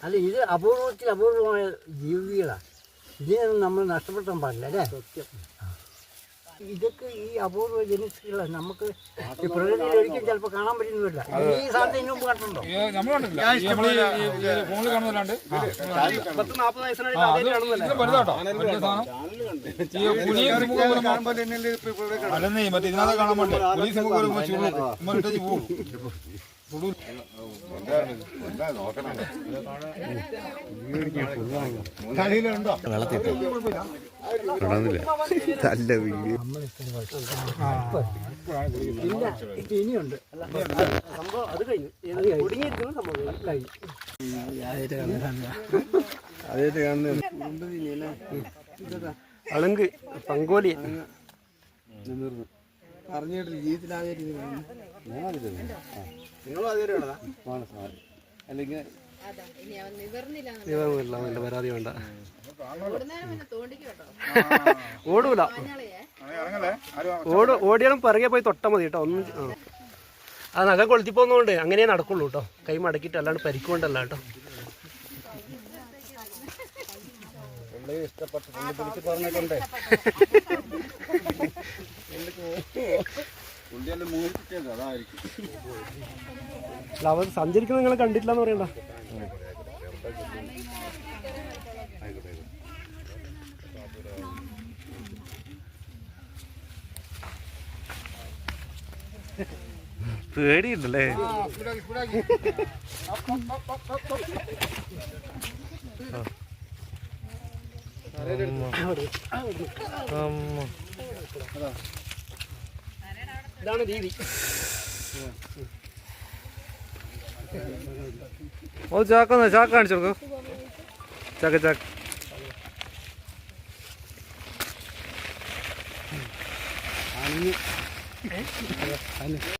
അല്ല ഇത് അപൂർവത്തിൽ അപൂർവമായ ജീവികളാണ് ഇതിനൊന്നും നമ്മൾ നഷ്ടപ്പെടുത്താൻ പാടില്ല അല്ലേ? ഇതൊക്കെ ഈ അപൂർവ ജനിസുകളാണ് നമുക്ക് ഈ പ്രകൃതിയിൽ ഒരിക്കലും ചിലപ്പോൾ കാണാൻ പറ്റുന്നില്ല ഈ സാധനത്തിന് ഇതിനു മുമ്പ് കണ്ടുണ്ടോ പത്ത് നാൽപ്പത് വയസ്സിനായിട്ട് ആദ്യമായിട്ട് കാണുന്നതല്ലേ? അല്ലെന്നേ മറ്റേ ഇതിനകത്ത് കാണാൻ വരുമ്പോ ഇട്ടേച്ച് പോകും നല്ല വീഡിയോ ഇല്ല ഇനിയുണ്ട് സംഭവം അത് കഴിഞ്ഞു കുടുങ്ങിയിരിക്കുന്ന സംഭവം കഴിഞ്ഞു അതായത് കാണുന്നത്? അളങ്ക് പങ്കോലി അറിഞ്ഞിട്ടില്ല ജീവിതത്തിൽ ആദ്യമായിട്ട് നിങ്ങളും ആദ്യമായിട്ടാണ് അല്ലെങ്കിൽ നിവർന്നില്ല പരാതി വേണ്ട. ഓടൂല. ഓട് ഓടിയാലും പിറകെ പോയി തൊട്ടാൽ മതി കേട്ടോ. ഒന്നും ആ. നഖ കൊളുത്തി പോകുന്നതുകൊണ്ട് അങ്ങനെ നടക്കുള്ളൂ കേട്ടോ. കൈ മടക്കിയിട്ട് അല്ലാണ്ട് പരിക്കുകൊണ്ടല്ല കേട്ടോ. അവർ സഞ്ചരിക്കുന്നത് നിങ്ങൾ കണ്ടിട്ടില്ല എന്ന് പറയണ്ട. പേടിയുണ്ടല്ലേ? ഇതാണ് രീതി. ഓ ചാക്ക ചാക്ക കാണിച്ചു കൊടുക്കോ. ചാക്ക ചാക്ക. 你哎还能。